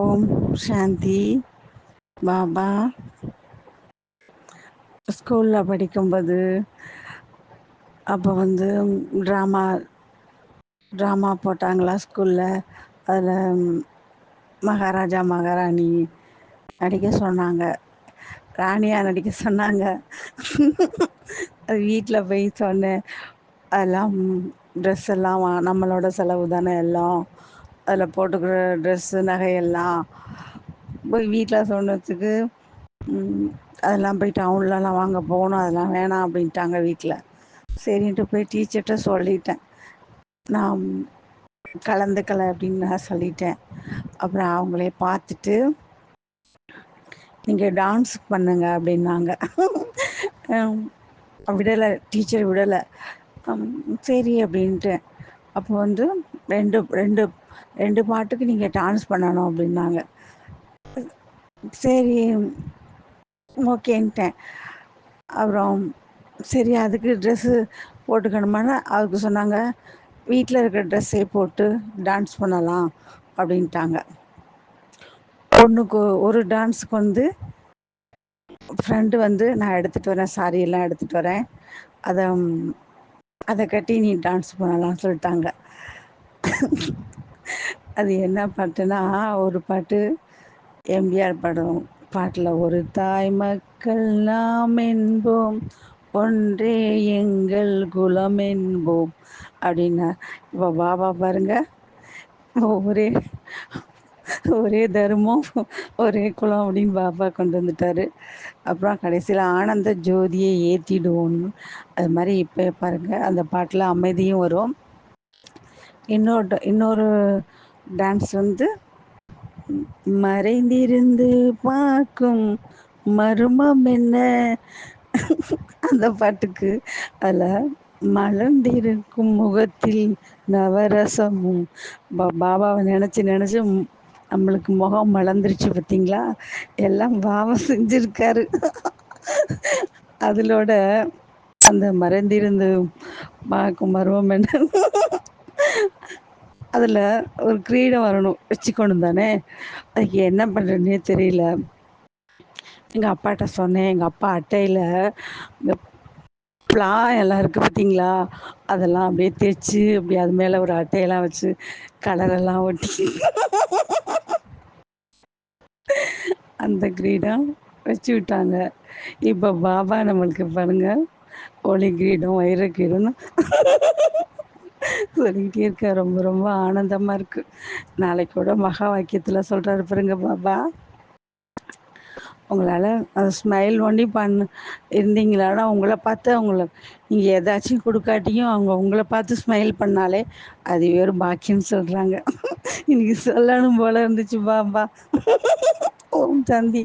ஓம் சாந்தி பாபா ஸ்கூலில் படிக்கும்போது அப்போ வந்து ட்ராமா ட்ராமா போட்டாங்களா ஸ்கூலில் அதில் மகாராஜா மகாராணி நடிக்க சொன்னாங்க. ராணியா நடிக்க சொன்னாங்க. அது வீட்டில் போய் சொன்னேன். அதெல்லாம் ட்ரெஸ் எல்லாம் வா நம்மளோட செலவு தானே எல்லாம். அதில் போட்டுக்கிற ட்ரெஸ்ஸு நகையெல்லாம் போய் வீட்டில் சொன்னதுக்கு அதெல்லாம் போய் டவுன்லலாம் வாங்க போகணும் அதெல்லாம் வேணாம் அப்படின்ட்டாங்க வீட்டில் சரின்ட்டு போய் டீச்சர்கிட்ட சொல்லிட்டேன். நான் கலந்துக்கலை அப்படின்னு நான் சொல்லிட்டேன். அப்புறம் அவங்களே பார்த்துட்டு நீங்கள் டான்ஸ் பண்ணுங்க அப்படின்னாங்க. விடலை டீச்சர் விடலை. சரி அப்படின்ட்டு. அப்போ வந்து ரெண்டு ரெண்டு ரெண்டு பாட்டுக்கு நீங்கள் டான்ஸ் பண்ணணும் அப்படின்னாங்க. சரி ஓகேன்ட்டேன். அப்புறம் சரி அதுக்கு ட்ரெஸ்ஸு போட்டுக்கணுமான்னு அதுக்கு சொன்னாங்க. வீட்டில் இருக்கிற ட்ரெஸ்ஸே போட்டு டான்ஸ் பண்ணலாம் அப்படின்ட்டாங்க. பொண்ணுக்கு ஒரு டான்ஸுக்கு வந்து ஃப்ரெண்டு வந்து நான் எடுத்துகிட்டு வரேன் சாரி எல்லாம் எடுத்துகிட்டு வரேன். அதை அதை கட்டி நீ டான்ஸ் பண்ணலாம்னு சொல்லிட்டாங்க. அது என்ன பாட்டுனா ஒரு பாட்டு எம்ஜிஆர் படம். பாட்டில் ஒரு தாய் மக்கள் நாம் என்போம் ஒன்றே எங்கள் குலம் என்போம் அப்படின்னா இப்போ பாபா பாருங்க. ஒரே ஒரே தர்மம் ஒரே குலம் அப்படின்னு பாபா கொண்டு வந்துட்டாரு. அப்புறம் கடைசியில் ஆனந்த ஜோதியை ஏற்றிடுவோம்னு அது மாதிரி இப்போ பாருங்க அந்த பாட்டில் அமைதியும் வரும். இன்னொரு இன்னொரு டான்ஸ் வந்து மறைந்திருந்து பார்க்கும் மர்மம் என்ன? அந்த பாட்டுக்கு அதில் மலர்ந்திருக்கும் முகத்தில் நவரசமும். பா- பாபாவை நினச்சி நினச்சி நம்மளுக்கு முகம் மலர்ந்துருச்சு பார்த்தீங்களா எல்லாம் பாபா செஞ்சிருக்காரு. அதிலோட அந்த மறைந்திருந்து பார்க்கும் மர்மம் என்ன? அதில் ஒரு கிரீடம் வரணும் வச்சுக்கணும் தானே? அதுக்கு என்ன பண்ணுறதுனே தெரியல. எங்கள் அப்பாட்ட சொன்னேன் எங்கள் அப்பா அட்டையில் இந்த பிளா எல்லாம் இருக்குது பார்த்தீங்களா அதெல்லாம் அப்படியே தேய்ச்சி அப்படி அது மேலே ஒரு அட்டையெல்லாம் வச்சு கலரெல்லாம் ஒட்டி. அந்த கிரீடம் வச்சு விட்டாங்க. இப்போ பாபா நம்மளுக்கு பாருங்க ஒளி கிரீடம் வைர கிரீடம் சொல்லிக்கிட்டே இருக்க. ரொம்ப ரொம்ப ஆனந்தமாக இருக்கு. நாளைக்கு கூட மகா வாக்கியத்தில் சொல்கிறாரு பாருங்க பாபா. உங்களால் அந்த ஸ்மைல் ஒண்டி பண்ண இருந்தீங்களான்னா உங்களை பார்த்து அவங்கள நீங்கள் ஏதாச்சும் கொடுக்காட்டியும் அவங்க உங்களை பார்த்து ஸ்மைல் பண்ணாலே அது வேறு பாக்கியம்னு சொல்கிறாங்க இன்னைக்கு சொல்லணும் போல இருந்துச்சு பாபா. ஓம் தந்தி.